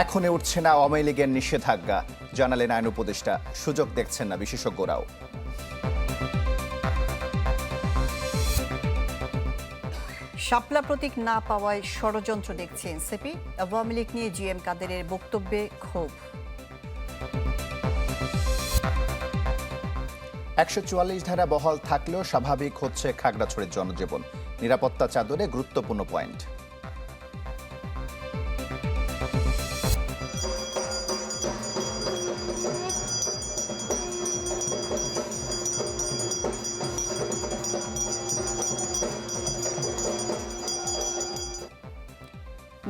এখনে উঠছে না আওয়ামী লীগের নিষেধাজ্ঞা জানালেন আইন উপদেষ্টা। সুযোগ দেখছেন না বিশেষজ্ঞরাও। শাপলা প্রতীক না পাওয়ায় ষড়যন্ত্র দেখছে এনসিপি। আওয়ামী লীগ নিয়ে জি এম কাদেরের বক্তব্যে ক্ষোভ। একশো চুয়াল্লিশ ধারা বহাল থাকলেও স্বাভাবিক হচ্ছে খাগড়াছড়ির জনজীবন। নিরাপত্তা চাদরে গুরুত্বপূর্ণ পয়েন্ট।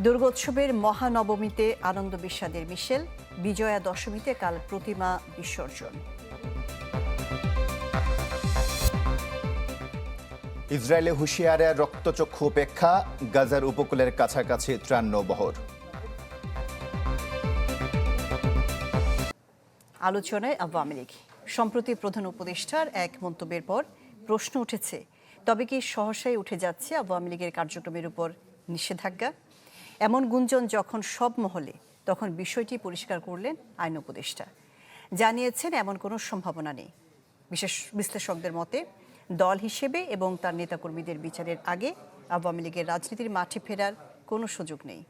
দুর্গোৎসবের মহানবমীতে আনন্দ বিষাদের মিশেল বিজয়া দশমীতে কাল প্রতিমা বিসর্জন। ইসরায়েলে হুঁশিয়ারে রক্তচক্ষু উপেক্ষা গাজার উপকূলের কাছাকাছি ত্রাণ নৌবহর আলোচনায় আওয়ামী লীগ। সম্প্রতি প্রধান উপদেষ্টার এক মন্তব্যের পর প্রশ্ন উঠেছে তবে কি সহসাই উঠে যাচ্ছে আওয়ামী লীগের কার্যক্রমের উপর নিষেধাজ্ঞা? এমন গুঞ্জন যখন সব মহলে তখন বিষয়টি পরিষ্কার করলেন আইন উপদেষ্টা জানিয়েছেন এমন কোনো সম্ভাবনা নেই বিশেষ বিশ্লেষকদের মতে দল হিসেবে এবং তার নেতাকর্মীদের বিচারের আগে আওয়ামী লীগের রাজনীতির মাঠে ফেরার কোনো সুযোগ নেই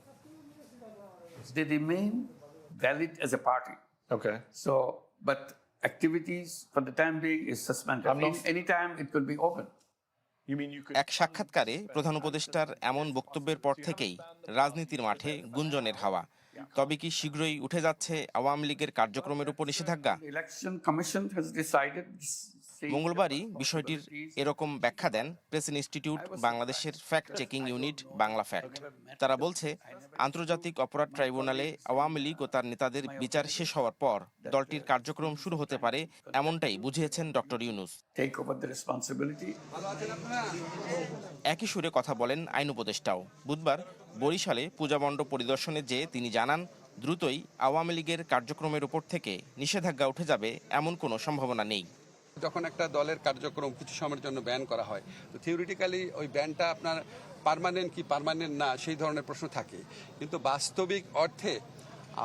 they remain valid as a party. Okay. So, but activities for the time being is suspended. Any anytime it could be open. এক সাক্ষাৎকারে প্রধান উপদেষ্টার এমন বক্তব্যের পর থেকেই রাজনীতির মাঠে গুঞ্জনের হাওয়া। তবে কি শীঘ্রই উঠে যাচ্ছে আওয়ামী লীগের কার্যক্রমের উপর নিষেধাজ্ঞা? মঙ্গলবারই বিষয়টির এরকম ব্যাখ্যা দেন প্রেস ইনস্টিটিউট বাংলাদেশের fact checking unit Bangla fact তারা বলছে আন্তর্জাতিক অপরাধ ট্রাইব্যুনালে আওয়ামী লীগ ও তার নেতাদের বিচার শেষ হওয়ার পর দলটির কার্যক্রম শুরু হতে পারে এমনটাই বুঝিয়েছেন ডক্টর ইউনুস. একই সুরে কথা বলেন আইন উপদেষ্টাও। বুধবার বরিশালে পূজামণ্ড পরিদর্শনে যেয়ে তিনি জানান দ্রুতই আওয়ামী লীগের কার্যক্রমের উপর থেকে নিষেধাজ্ঞা উঠে যাবে এমন কোনো সম্ভাবনা নেই। যখন একটা দলের কার্যক্রম কিছু সময়ের জন্য ব্যান করা হয়, তো থিওরিটিক্যালি ওই ব্যানটা আপনার পারমানেন্ট কি পারমানেন্ট না, সেই ধরনের প্রশ্ন থাকে। কিন্তু বাস্তবিক অর্থে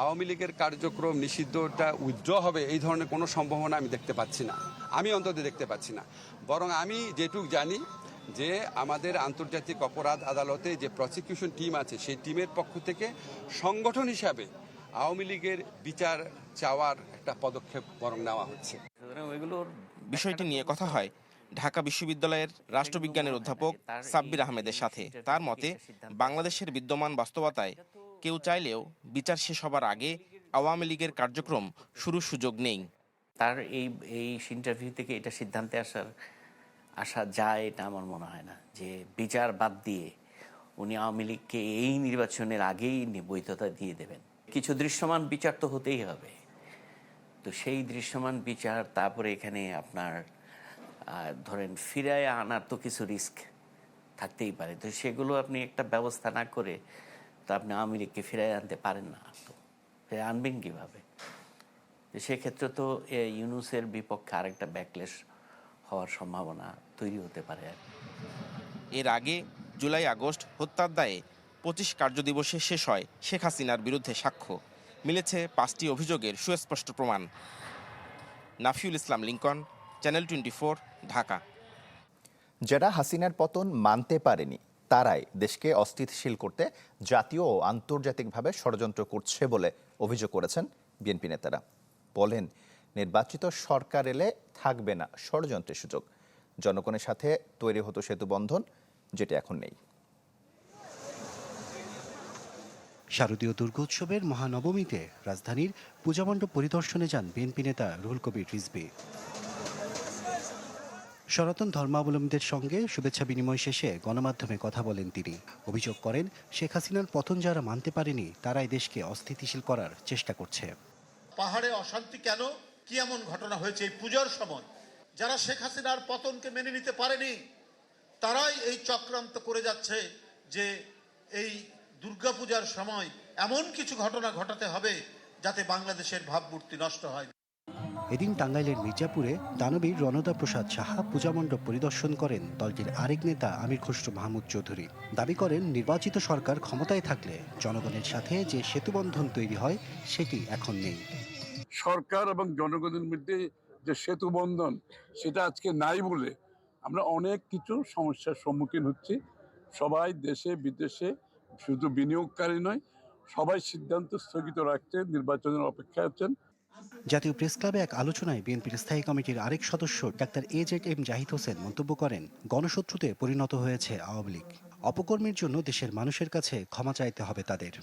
আওয়ামী লীগের কার্যক্রম নিষিদ্ধটা উইথড্র হবে, এই ধরনের কোনো সম্ভাবনা আমি দেখতে পাচ্ছি না। আমি অন্তত দেখতে পাচ্ছি না। বরং আমি যেটুক জানি যে আমাদের আন্তর্জাতিক অপরাধ আদালতে যে প্রসিকিউশন টিম আছে, সেই টিমের পক্ষ থেকে সংগঠন হিসাবে আওয়ামী লীগের বিচার চাওয়ার একটা পদক্ষেপ বরং নেওয়া হচ্ছে। বিষয়টি নিয়ে কথা হয়। ঢাকা বিশ্ববিদ্যালয়ের রাষ্ট্রবিজ্ঞানের অধ্যাপক সাব্বির আহমেদের সাথে। তার মতে বাংলাদেশের বিদ্যমান বাস্তবতায় কেউ চাইলেও বিচার শেষ হবার আগে আওয়ামী লীগের কার্যক্রম শুরুর সুযোগ নেই। তার এই এই ইন্টারভিউ থেকে এটা সিদ্ধান্তে আসার আসা যায় এটা আমার মনে হয় না। যে বিচার বাদ দিয়ে উনি আওয়ামী লীগকে এই নির্বাচনের আগেই বৈধতা দিয়ে দেবেন। কিছু দৃশ্যমান বিচার তো হতেই হবে। তো সেই দৃশ্যমান বিচার, তারপরে এখানে আপনার ধরেন ফিরায় আনার তো কিছু রিস্ক থাকতেই পারে। তো সেগুলো আপনি একটা ব্যবস্থা না করে, তো আপনি লীগকে ফিরায় আনতে পারেন না। তো আনবেন কীভাবে? সেক্ষেত্রে তো ইউনুসের বিপক্ষে আরেকটা ব্যাকলেশ হওয়ার সম্ভাবনা তৈরি হতে পারে আর। এর আগে জুলাই আগস্ট হত্যার দায়ে পঁচিশ কার্যদিবসে শেষ হয় শেখ হাসিনার বিরুদ্ধে সাক্ষ্য। মিলেছে পাঁচটি অভিযোগের সুস্পষ্ট প্রমাণ। Nafiul Islam Lincoln, channel twenty Dhaka. যারা হাসিনার পতন মানতে পারেনি, তারাই দেশকে অস্থিতিশীল করতে জাতীয় ও আন্তর্জাতিকভাবে ষড়যন্ত্র করছে বলে অভিযোগ করেছেন বিএনপি নেতারা। বলেন, নির্বাচিত সরকার এলে থাকবে না ষড়যন্ত্রের সুযোগ। জনগণের সাথে তৈরি হতো সেতু বন্ধন, যেটা এখন নেই। শারদীয় দুর্গোৎসবের মহানবমীতে রাজধানীর পূজামণ্ডপ পরিদর্শনে যান বিএনপি নেতা রুহুল কবির রিজভী। সনাতন ধর্মাবলম্বীদের সঙ্গে শুভেচ্ছা বিনিময় শেষে গণমাধ্যমে কথা বলেন তিনি। অভিযোগ করেন, শেখ হাসিনার পতন যারা মানতে পারেনি তারাই দেশকে অস্থিতিশীল করার চেষ্টা করছে। পাহাড়ে অশান্তি কেন? কি এমন ঘটনা হয়েছে এই পূজার সময়? যারা শেখ হাসিনার পতনকে মেনে নিতে পারেনি, তারাই এই চক্রান্ত করে যাচ্ছে যে এই দুর্গাপূজার সময় এমন কিছু ঘটনা ঘটাতে হবে যাতে বাংলাদেশের ভাবমূর্তি নষ্ট হয়। এদিন টাঙ্গাইলের মির্জাপুরে দানবীর রণদা প্রসাদ সাহা পূজামণ্ডপ পরিদর্শন করেন দলটির আরেক নেতা আমির খসরু মাহমুদ চৌধুরী। দাবি করেন নির্বাচিত সরকার ক্ষমতায় থাকলে জনগণের সাথে যে সেতুবন্ধন তৈরি হয় সেটি এখন নেই। সরকার এবং জনগণের মধ্যে যে সেতুবন্ধন সেটা আজকে নাই বলে আমরা অনেক কিছু সমস্যার সম্মুখীন হচ্ছি। সবাই দেশে বিদেশে শুধু বিনিয়োগকারী নয় সবাই সিদ্ধান্ত স্থগিত রাখতে নির্বাচনের অপেক্ষায় আছেন। জাতীয় প্রেস ক্লাবে এক আলোচনায় বিএনপির স্থায়ী কমিটির আরেক সদস্য doctor A Z M Zahid Hossain মন্তব্য করেন গণশত্রুতে পরিণত হয়েছে আওয়ামী লীগ। অপকর্মের জন্য দেশের মানুষের কাছে ক্ষমা চাইতে হবে তাদের।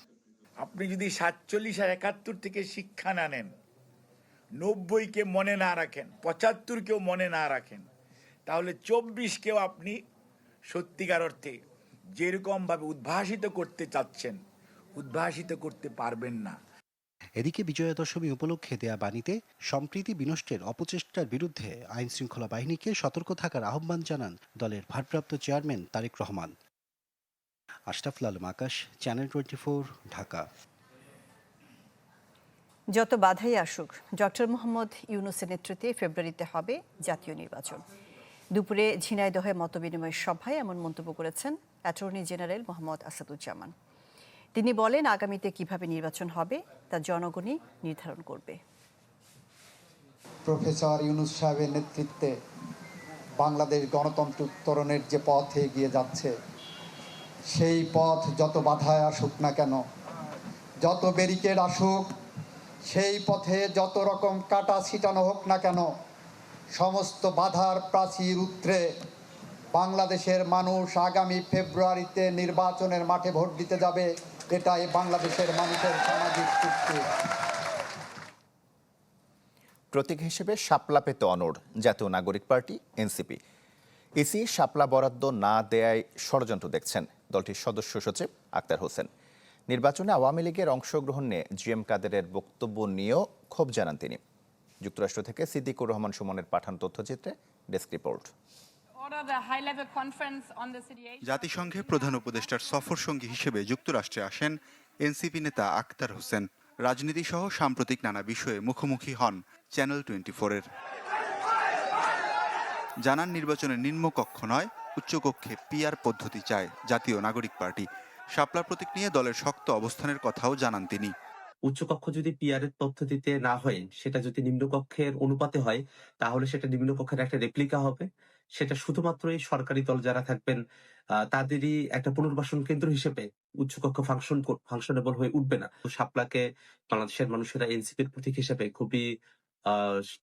আপনি যদি সাতচল্লিশ আর একাত্তর থেকে শিক্ষা না নেন নব্বইকে মনে না রাখেন পঁচাত্তরকেও মনে না রাখেন তাহলে চব্বিশকেও আপনি সত্যিকার অর্থে যেরকমভাবে উদ্ভাসিত করতে চাচ্ছেন উদ্ভাসিত করতে পারবেন না। এদিকে বিজয়া দশমী উপলক্ষে দেয়া বাণীতে সম্প্রীতি বিনষ্টের অপচেষ্টার বিরুদ্ধে আইন শৃঙ্খলা বাহিনীকে সতর্ক থাকার আহ্বান জানান দলের ভারপ্রাপ্ত chairman Tarique Rahman. Ashraful Alam Akash channel twenty Dhaka. যত বাধাই আসুক ডক্টর মোহাম্মদ ইউনুসের নেতৃত্বে ফেব্রুয়ারিতে হবে জাতীয় নির্বাচন। দুপুরে ঝিনাইদহে মতবিনিময় সভায় এমন মন্তব্য করেছেন অ্যাটর্নি জেনারেল মোহাম্মদ আসাদুজ্জামান। তিনি বলেন, আগামীতে কীভাবে নির্বাচন হবে তা জনগণই নির্ধারণ করবে। প্রফেসর ইউনুস সাহেবের নেতৃত্বে বাংলাদেশ গণতন্ত্র উত্তরণের যে পথে এগিয়ে যাচ্ছে, সেই পথ যত বাধায় আসুক না কেন, যত ব্যারিকেড আসুক, সেই পথে যত রকম কাটা ছিটানো হোক না কেন, সমস্ত বাধার প্রাচীর উত্তরে বাংলাদেশের মানুষ আগামী ফেব্রুয়ারিতে নির্বাচনের মাঠে ভোট দিতে যাবে, এটাই বাংলাদেশের মানুষের সামাজিক চুক্তি। প্রতীক হিসেবে শাপলা পেত অনড় জাতীয় নাগরিক পার্টি, এনসিপি। ইসি শাপলা বরাদ্দ না দেয়ায় ষড়যন্ত্র দেখছেন দলটির সদস্য সচিব আক্তার হোসেন। নির্বাচনে আওয়ামী লীগের অংশগ্রহণ নিয়ে জিএম কাদেরের বক্তব্য নিয়েও ক্ষোভ জানান তিনি। যুক্তরাষ্ট্র থেকে সিদ্দিকুর রহমান সুমনের পাঠান তথ্যচিত্রে ডেস্ক রিপোর্ট। জাতিসংঘে প্রধান উপদেষ্টার সফর সঙ্গী হিসেবে যুক্তরাষ্ট্রে আসেন এনসিপি নেতা আক্তার হোসেন। রাজনীতি সহ সাম্প্রতিক নানা বিষয়ে মুখোমুখি হন চ্যানেল টোয়েন্টি ফোরের জানান নির্বাচনের নিম্নকক্ষ নয় উচ্চকক্ষে পিআর পদ্ধতি চায় জাতীয় নাগরিক পার্টি। শাপলা প্রতীক নিয়ে দলের শক্ত অবস্থানের কথাও জানান তিনি। উচ্চকক্ষ যদি পিআরের পদ্ধতিতে না হয় সেটা যদি নিম্নকক্ষের অনুপাতে হয় তাহলে সেটা নিম্নকক্ষের একটা রেপ্লিকা হবে। সেটা শুধুমাত্র এই সরকারি দল যারা থাকবেন তাদেরই একটা পুনর্বাসন কেন্দ্র হিসেবে উচ্চকক্ষ ফাংশন ফাংশনেবল হয়ে উঠবে না। তো শাপলাকে বাংলাদেশের মানুষেরা এনসিপির প্রতীক হিসেবে খুবই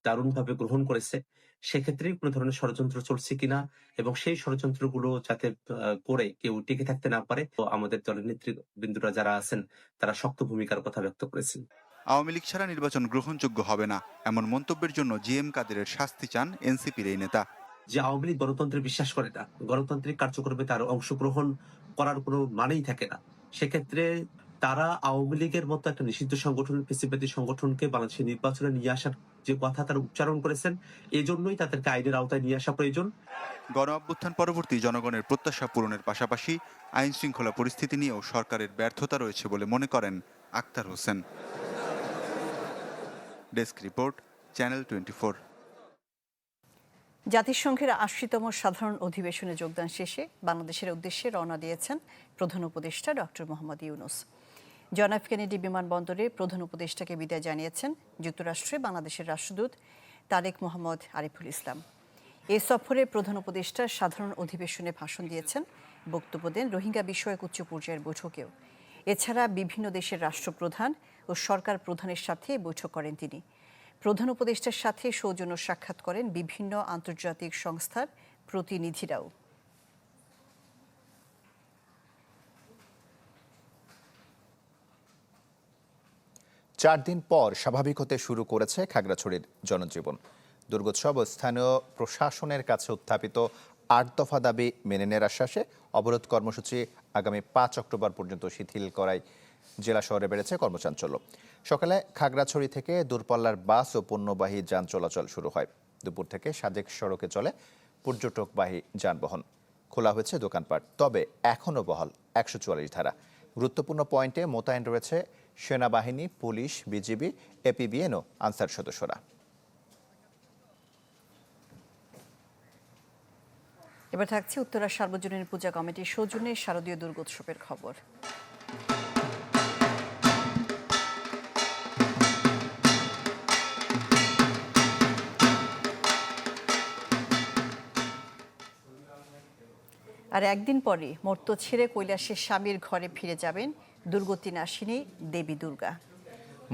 দারুণভাবে গ্রহণ করেছে। সেক্ষেত্রে কোনো ধরনের ষড়যন্ত্র চলছে কিনা এবং সেই ষড়যন্ত্রগুলো যাতে আহ, করে কেউ টিকে থাকতে না পারে তো আমাদের দলের নেতৃবৃন্দরা যারা আছেন তারা শক্ত ভূমিকার কথা ব্যক্ত করেছেন। আওয়ামী লীগ ছাড়া নির্বাচন গ্রহণযোগ্য হবে না এমন মন্তব্যের জন্য জিএম কাদেরের শাস্তি চান এনসিপির এই নেতা। যে আওয়ামী লীগ গণতন্ত্রে বিশ্বাস করে না, গণতান্ত্রিক কার্যক্রমে তার অংশগ্রহণ করার কোনো মানেই থাকে না। সেক্ষেত্রে তারা আওয়ামী লীগের মতো একটা নিষিদ্ধ সংগঠন, ফেসিবাদী সংগঠনকে বাংলাদেশের নির্বাচনে নিয়ে আসার যে কথা তারা উচ্চারণ করেছেন এই জন্যই তাদেরকে আইনের আওতায় নিয়ে আসা প্রয়োজন। গণ অভ্যুত্থান পরবর্তী জনগণের প্রত্যাশা পূরণের পাশাপাশি আইন শৃঙ্খলা পরিস্থিতি নিয়েও সরকারের ব্যর্থতা রয়েছে বলে মনে করেন Akhtar Hossain. Desk report, channel twenty জাতিসংঘের আশিতম সাধারণ অধিবেশনে যোগদান শেষে বাংলাদেশের উদ্দেশ্যে রওনা দিয়েছেন প্রধান উপদেষ্টা doctor Mohammad Yunus. John F Kennedy বিমানবন্দরে প্রধান উপদেষ্টাকে বিদায় জানিয়েছেন যুক্তরাষ্ট্রে বাংলাদেশের রাষ্ট্রদূত তারেক মোহাম্মদ আরিফুল ইসলাম। এ সফরে প্রধান উপদেষ্টা সাধারণ অধিবেশনে ভাষণ দিয়েছেন, বক্তব্য দেন রোহিঙ্গা বিষয়ক উচ্চ পর্যায়ের বৈঠকেও। এছাড়া বিভিন্ন দেশের রাষ্ট্রপ্রধান ও সরকার প্রধানের সাথে বৈঠক করেন তিনি। প্রধান উপদেষ্টার সাথে সৌজন্য সাক্ষাৎ করেন বিভিন্ন আন্তর্জাতিক সংস্থার প্রতিনিধিরাও। চার দিন পর স্বাভাবিক হতে শুরু করেছে খাগড়াছড়ির জনজীবন। দুর্গোৎসব ও স্থানীয় প্রশাসনের কাছে উত্থাপিত আট দফা দাবি মেনে নেওয়ার আশ্বাসে অবরোধ কর্মসূচি আগামী পাঁচ অক্টোবর পর্যন্ত শিথিল করায় জেলা শহরে বেড়েছে কর্মচাঞ্চল্য। সকালে খাগড়াছড়ি থেকে দূরপাল্লার বাস ও পণ্যবাহী যান চলাচল শুরু হয়। দুপুর থেকে সাজেক সড়কে চলে পর্যটকবাহী যানবাহন। খোলা হয়েছে দোকানপাট, তবে এখনও বহাল একশো চুয়াল্লিশ ধারা। গুরুত্বপূর্ণ পয়েন্টে মোতায়েন রয়েছে সেনাবাহিনী, পুলিশ, বিজিবি, এপিবিএন ও আনসার সদস্যরা। এবার থাকছে উত্তরা সার্বজনীন পূজা কমিটির সৌজন্যে শারদীয় দুর্গোৎসবের খবর। আর একদিন পরে মর্ত ছেড়ে কৈলাসের স্বামীর ঘরে ফিরে যাবেন দুর্গতি নাশিনী দেবী দুর্গা।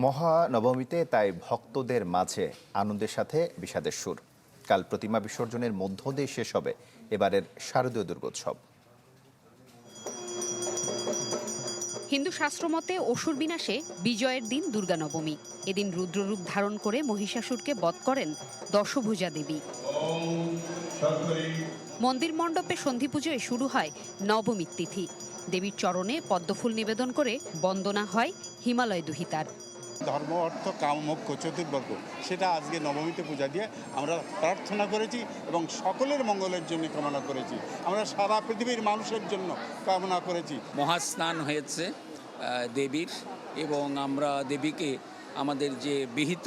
মহানবমীতে তাই ভক্তদের মাঝে আনন্দের সাথে বিষাদের সুর। কাল প্রতিমা বিসর্জনের মধ্য দিয়ে শেষ হবে এবারের শারদীয় দুর্গোৎসব। হিন্দু শাস্ত্রমতে অসুর বিনাশে বিজয়ের দিন দুর্গা নবমী এদিন রুদ্ররূপ ধারণ করে মহিষাসুরকে বধ করেন দশভুজা দেবী। মন্দির মণ্ডপে সন্ধি পুজোয় শুরু হয় নবমীর তিথি। দেবীর চরণে পদ্মফুল নিবেদন করে বন্দনা হয় হিমালয় দুহিতার। ধর্ম অর্থ কাম মোক্ষ চতুর্বর্গ সেটা আজকে নবমীতে পূজা দিয়ে আমরা প্রার্থনা করেছি এবং সকলের মঙ্গলের জন্য কামনা করেছি। আমরা সারা পৃথিবীর মানুষের জন্য কামনা করেছি। মহাস্নান হয়েছে দেবীর এবং আমরা দেবীকে আমাদের যে বিহিত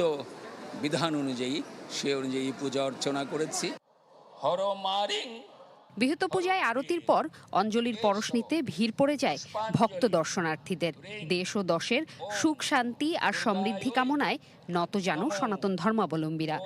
বিধান অনুযায়ী সে অনুযায়ী পূজা অর্চনা করেছি। বিহুত পূজায় আরতির পর অঞ্জলির পরশ নিতে ভিড় পড়ে যায় ভক্ত দর্শনার্থীদের। দেশ ও দশের সুখ শান্তি আর সমৃদ্ধি কামনায় নত জানো সনাতন ধর্মাবলম্বীরা।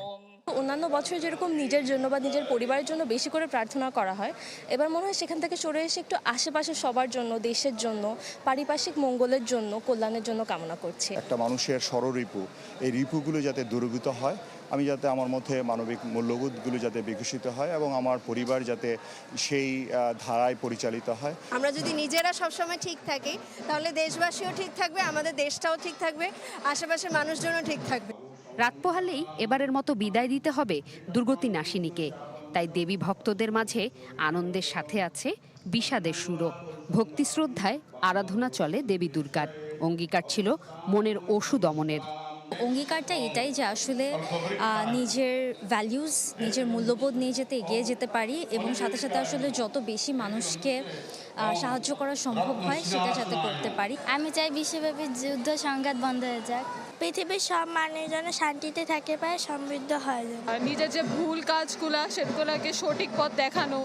অন্যান্য বছর যেরকম নিজের জন্য বা নিজের পরিবারের জন্য বেশি করে প্রার্থনা করা হয় এবার মনে হয় সেখান থেকে সরে এসে একটু আশেপাশে সবার জন্য দেশের জন্য পারিপার্শ্বিক মঙ্গলের জন্য কল্যাণের জন্য কামনা করছি। একটা মানুষের ষড়রিপু এই রিপুগুলো যাতে দূরীভূত হয় আমি যাতে আমার মধ্যে মানবিক মূল্যবোধগুলো যাতে বিকশিত হয় এবং আমার পরিবার যাতে সেই ধারায় পরিচালিত হয়। আমরা যদি নিজেরা সবসময় ঠিক থাকি তাহলে দেশবাসীও ঠিক থাকবে আমাদের দেশটাও ঠিক থাকবে আশেপাশের মানুষজনও ঠিক থাকবে। রাত পোহালেই এবারের মতো বিদায় দিতে হবে দুর্গতি নাশিনীকে তাই দেবী ভক্তদের মাঝে আনন্দের সাথে আছে বিষাদের সুরও। ভক্তি শ্রদ্ধায় আরাধনা চলে দেবী দুর্গার। অঙ্গীকার ছিল মনের ওষু দমনের। অঙ্গীকারটা এটাই যে আসলে নিজের ভ্যালিউজ নিজের মূল্যবোধ নিয়ে যেতে এগিয়ে যেতে পারি এবং সাথে সাথে আসলে যত বেশি মানুষকে সাহায্য করা সম্ভব হয় সেটা যাতে করতে পারি। আমি চাই বিশ্বব্যাপী যুদ্ধ সংঘাত বন্ধ হয়ে যাক। পৃথিবীর সব মানুষ যেন শান্তিতে থাকে পায় সমৃদ্ধ হয় যেন। নিজের যে ভুল কাজগুলো সেগুলোকে সঠিক পথ দেখানো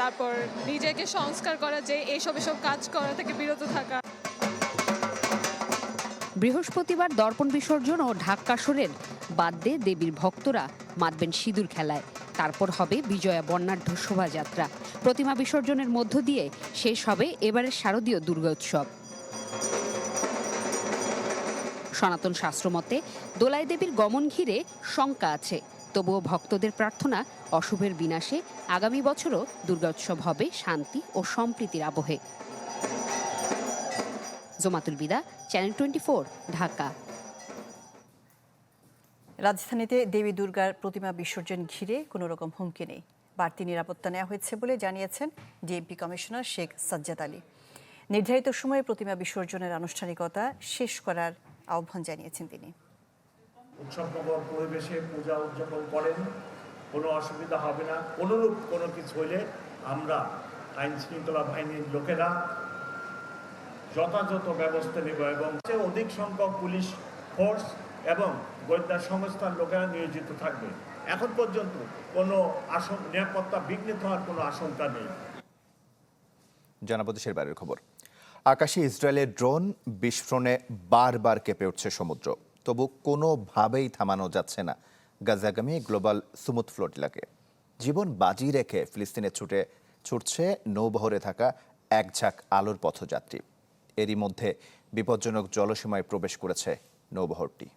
তারপর নিজেকে সংস্কার করা যে এইসব এসব কাজ করা থেকে বিরত থাকা। বৃহস্পতিবার দর্পণ বিসর্জন ও ঢাক বাদ দিয়ে দেবীর ভক্তরা মাতবেন সিঁদুর খেলায়। তারপর হবে বিজয়া বর্ণাঢ্য শোভাযাত্রা। প্রতিমা বিসর্জনের মধ্য দিয়ে শেষ হবে এবারের শারদীয় দুর্গোৎসব। সনাতন শাস্ত্রমতে দোলাই দেবীর গমন ঘিরে শঙ্কা আছে। তবুও ভক্তদের প্রার্থনা অশুভের বিনাশে আগামী বছরও দুর্গোৎসব হবে শান্তি ও সম্প্রীতির আবহে। জোমাতুল বিদা, চ্যানেল টোয়েন্টি ঢাকা। রাজধানীতে দেবী দুর্গার প্রতিমা বিসর্জন ঘিরে কোনো রকম হুমকি নেই। বাড়তি নিরাপত্তা নেওয়া হয়েছে বলে জানিয়েছেন ডিএমপি কমিশনার শেখ সাজ্জাদ আলী। নির্ধারিত সময়ে প্রতিমা বিসর্জনের আনুষ্ঠানিকতা শেষ করার আহ্বান জানিয়েছেন তিনি। উৎসবমুখর পরিবেশে পূজা উদযাপন করেন কোনো অসুবিধা হবে না। অনুরূপ কোনো কিছু হইলে আমরা আইন শৃঙ্খলা বাহিনীর লোকেরা যথাযথ ব্যবস্থা নেব এবং অধিক সংখ্যক পুলিশ ফোর্স এবং গোয়েন্দা সংস্থার লোকেরা নিয়োজিত থাকবে। এখন পর্যন্ত কোনো আশঙ্কা নিরাপত্তা বিঘ্নিত হওয়ার কোনো আশঙ্কা নেই। জানাব দেশের বাইরের খবর। আকাশে ইসরায়েলের ড্রোন বিস্ফোরণে বারবার কেঁপে উঠছে সমুদ্র। তবু কোনোভাবেই থামানো যাচ্ছে না গাজাগামী গ্লোবাল সুমুদ ফ্লোটিলাকে জীবন বাজি রেখে ফিলিস্তিনে ছুটে, ছুটছে নৌবহরে থাকা এক ঝাঁক আলোর পথযাত্রী। এরই মধ্যে বিপজ্জনক জলসীমায় প্রবেশ করেছে নৌবহরটি।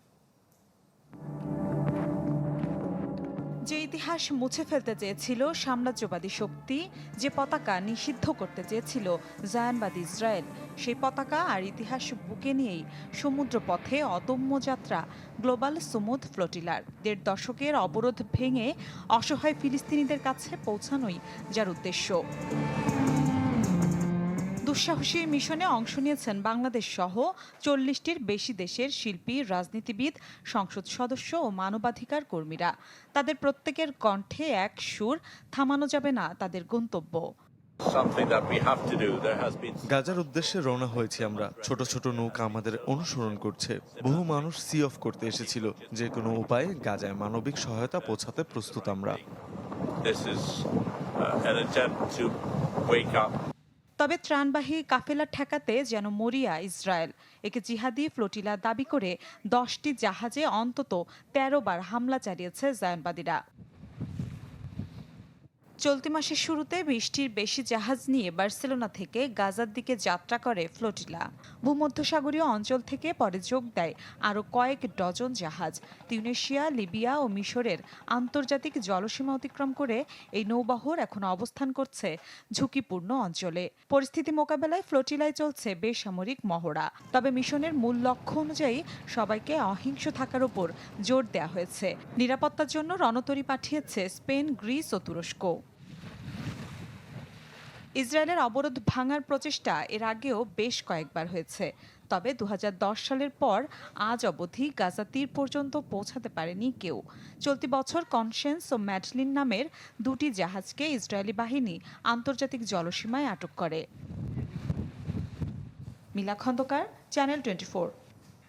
যে ইতিহাস মুছে ফেলতে চেয়েছিল সাম্রাজ্যবাদী শক্তি, যে পতাকা নিষিদ্ধ করতে চেয়েছিল জায়ানবাদী ইসরায়েল, সেই পতাকা আর ইতিহাস বুকে নিয়েই সমুদ্র পথে অদম্য যাত্রা, গ্লোবাল সুমুদ ফ্লোটিলার, দেড় দশকের অবরোধ ভেঙে অসহায় ফিলিস্তিনিদের কাছে পৌঁছানোই যার উদ্দেশ্য। দুঃসাহসী মিশনে অংশ নিয়েছেন বাংলাদেশ সহ চল্লিশটির বেশি দেশের শিল্পী রাজনীতিবিদ সংসদ সদস্য ও মানবাধিকার কর্মীরা। তাদের প্রত্যেকের কণ্ঠে এক সুর থামানো যাবে না তাদের গন্তব্য। গাজার উদ্দেশ্যে রওনা হয়েছি আমরা। ছোট ছোট নৌকা আমাদের অনুসরণ করছে। বহু মানুষ সি অফ করতে এসেছিল। যে কোনো উপায়ে গাজায় মানবিক সহায়তা পৌঁছাতে প্রস্তুত আমরা। তবে ত্রাণবাহী কাফেলা ঠেকাতে যেন মরিয়া ইসরায়েল। একে জিহাদি ফ্লোটিলা দাবি করে দশটি জাহাজে অন্তত তেরো বার হামলা চালিয়েছে জায়নবাদীরা। চলতি মাসের শুরুতে বিশটির বেশি জাহাজ নিয়ে বার্সেলোনা থেকে গাজার দিকে যাত্রা করে ফ্লোটিলা ভূমধ্যসাগরীয় অঞ্চল থেকে পরে যোগ দেয় আরও কয়েক ডজন জাহাজ। তিউনেশিয়া, লিবিয়া ও মিশরের আন্তর্জাতিক জলসীমা অতিক্রম করে এই নৌবাহর এখন অবস্থান করছে ঝুঁকিপূর্ণ অঞ্চলে। পরিস্থিতি মোকাবেলায় ফ্লোটিলায় চলছে বেসামরিক মহড়া। তবে মিশনের মূল লক্ষ্য অনুযায়ী সবাইকে অহিংস থাকার উপর জোর দেওয়া হয়েছে। নিরাপত্তার জন্য রণতরী পাঠিয়েছে স্পেন, গ্রিস ও তুরস্ক। ইসরায়েলের অবরোধ ভাঙার প্রচেষ্টা এর আগেও বেশ কয়েকবার হয়েছে। তবে দু হাজার দশ সালের পর আজ অবধি গাজা তীর পর্যন্ত পৌঁছাতে পারেনি কেউ। চলতি বছর কনসেন্স ও ম্যাডলিন নামের দুটি জাহাজকে ইসরায়েলি বাহিনী আন্তর্জাতিক জলসীমায় আটক করে। মিলা খন্দকার, চ্যানেল টোয়েন্টি